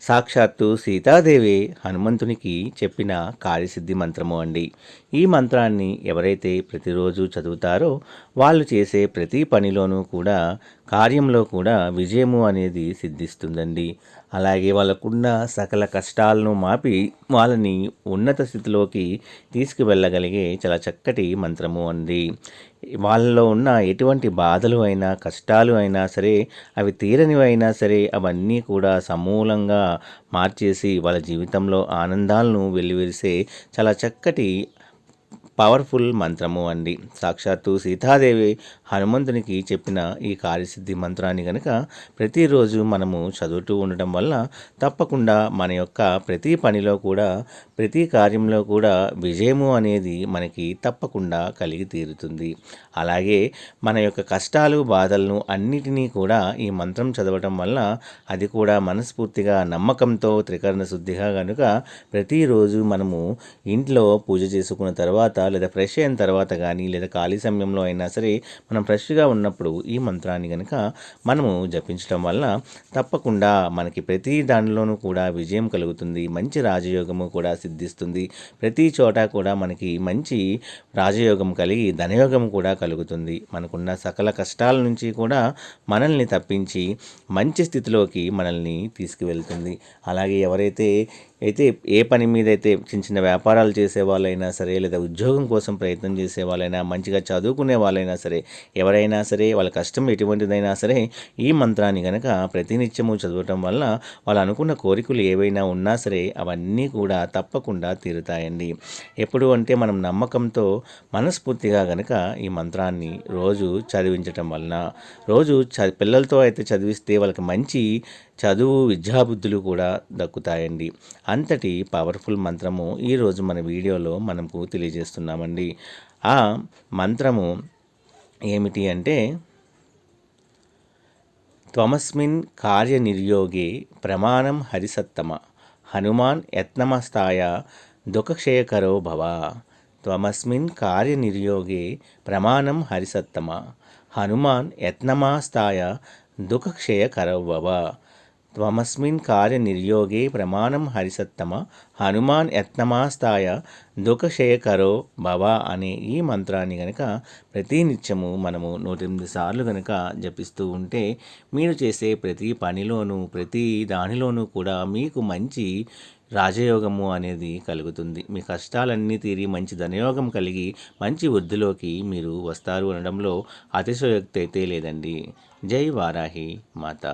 సాక్షాత్తు సీతాదేవి హనుమంతునికి చెప్పిన కార్యసిద్ధి మంత్రము అండి. ఈ మంత్రాన్ని ఎవరైతే ప్రతిరోజు చదువుతారో వాళ్ళు చేసే ప్రతి పనిలోనూ కూడా కార్యంలో కూడా విజయము అనేది సిద్ధిస్తుందండి. అలాగే వాళ్ళకున్న సకల కష్టాలను మాపి వాళ్ళని ఉన్నత స్థితిలోకి తీసుకువెళ్ళగలిగే చాలా చక్కటి మంత్రము అండి. వాళ్ళలో ఉన్న ఎటువంటి బాధలు అయినా కష్టాలు అయినా సరే అవి తీరనివైనా అయినా సరే అవన్నీ కూడా సమూలంగా మార్చేసి వాళ్ళ జీవితంలో ఆనందాలను వెల్లివిరిసే చాలా చక్కటి పవర్ఫుల్ మంత్రము అండి. సాక్షాత్తు సీతాదేవి హనుమంతునికి చెప్పిన ఈ కార్యసిద్ధి మంత్రాన్ని కనుక ప్రతిరోజు మనము చదువుతూ ఉండటం వల్ల తప్పకుండా మన యొక్క ప్రతి పనిలో కూడా ప్రతి కార్యంలో కూడా విజయము అనేది మనకి తప్పకుండా కలిగి తీరుతుంది. అలాగే మన యొక్క కష్టాలు బాధలను అన్నిటినీ కూడా ఈ మంత్రం చదవటం వల్ల అది కూడా మనస్ఫూర్తిగా నమ్మకంతో త్రికరణ శుద్ధిగా కనుక ప్రతిరోజు మనము ఇంట్లో పూజ చేసుకున్న తర్వాత లేదా ఫ్రెష్ అయిన తర్వాత కానీ లేదా ఖాళీ సమయంలో అయినా సరే మనం ఫ్రెష్గా ఉన్నప్పుడు ఈ మంత్రాన్ని కనుక మనము జపించడం వల్ల తప్పకుండా మనకి ప్రతి దానిలోనూ కూడా విజయం కలుగుతుంది. మంచి రాజయోగము కూడా సిద్ధిస్తుంది. ప్రతి చోట కూడా మనకి మంచి రాజయోగం కలిగి ధనయోగం కూడా కలుగుతుంది. మనకున్న సకల కష్టాల నుంచి కూడా మనల్ని తప్పించి మంచి స్థితిలోకి మనల్ని తీసుకువెళ్తుంది. అలాగే ఎవరైతే అయితే ఏ పని మీద అయితే చిన్న చిన్న వ్యాపారాలు చేసే వాళ్ళైనా సరే లేదా ఉద్యోగం కోసం ప్రయత్నం చేసే వాళ్ళైనా మంచిగా చదువుకునే వాళ్ళైనా సరే ఎవరైనా సరే వాళ్ళ కష్టం ఎటువంటిదైనా సరే ఈ మంత్రాన్ని కనుక ప్రతినిత్యము చదవటం వల్ల వాళ్ళు అనుకున్న కోరికలు ఏవైనా ఉన్నా సరే అవన్నీ కూడా తప్పకుండా తీరుతాయండి. ఎప్పుడు అంటే మనం నమ్మకంతో మనస్ఫూర్తిగా కనుక ఈ మంత్రాన్ని రోజు చదివించటం వలన రోజు చ పిల్లలతో అయితే చదివిస్తే వాళ్ళకి మంచి చదువు విద్యాబుద్ధులు కూడా దక్కుతాయండి. అంతటి పవర్ఫుల్ మంత్రము ఈరోజు మన వీడియోలో మనకు తెలియజేస్తున్నాం తెలియజేస్తున్నామండి ఆ మంత్రము ఏమిటి అంటే త్వమస్మిన్ కార్యనిర్యోగే ప్రమాణం హరిసత్తమ హనుమాన్ యత్నమస్తాయ దుఃఖక్షయకరో భవ. త్వమస్మిన్ కార్యనిర్యోగే ప్రమాణం హరిసత్తమ హనుమాన్ యత్నమాస్తాయ దుఃఖక్షయకరో భవ. త్వమస్మిన్ కార్యనిర్యోగే ప్రమాణం హరిసత్తమ హనుమాన్ యత్నమాస్తాయ దుఃఖశయకరో భవ అనే ఈ మంత్రాన్ని గనక ప్రతినిత్యము మనము నూట ఎనిమిది సార్లు గనక జపిస్తూ ఉంటే మీరు చేసే ప్రతి పనిలోనూ ప్రతి దానిలోనూ కూడా మీకు మంచి రాజయోగము అనేది కలుగుతుంది. మీ కష్టాలన్నీ తీరి మంచి ధనయోగం కలిగి మంచి వృద్ధిలోకి మీరు వస్తారు అనడంలో అతిశయోక్తి అయితే లేదండి. జై వారాహి మాత.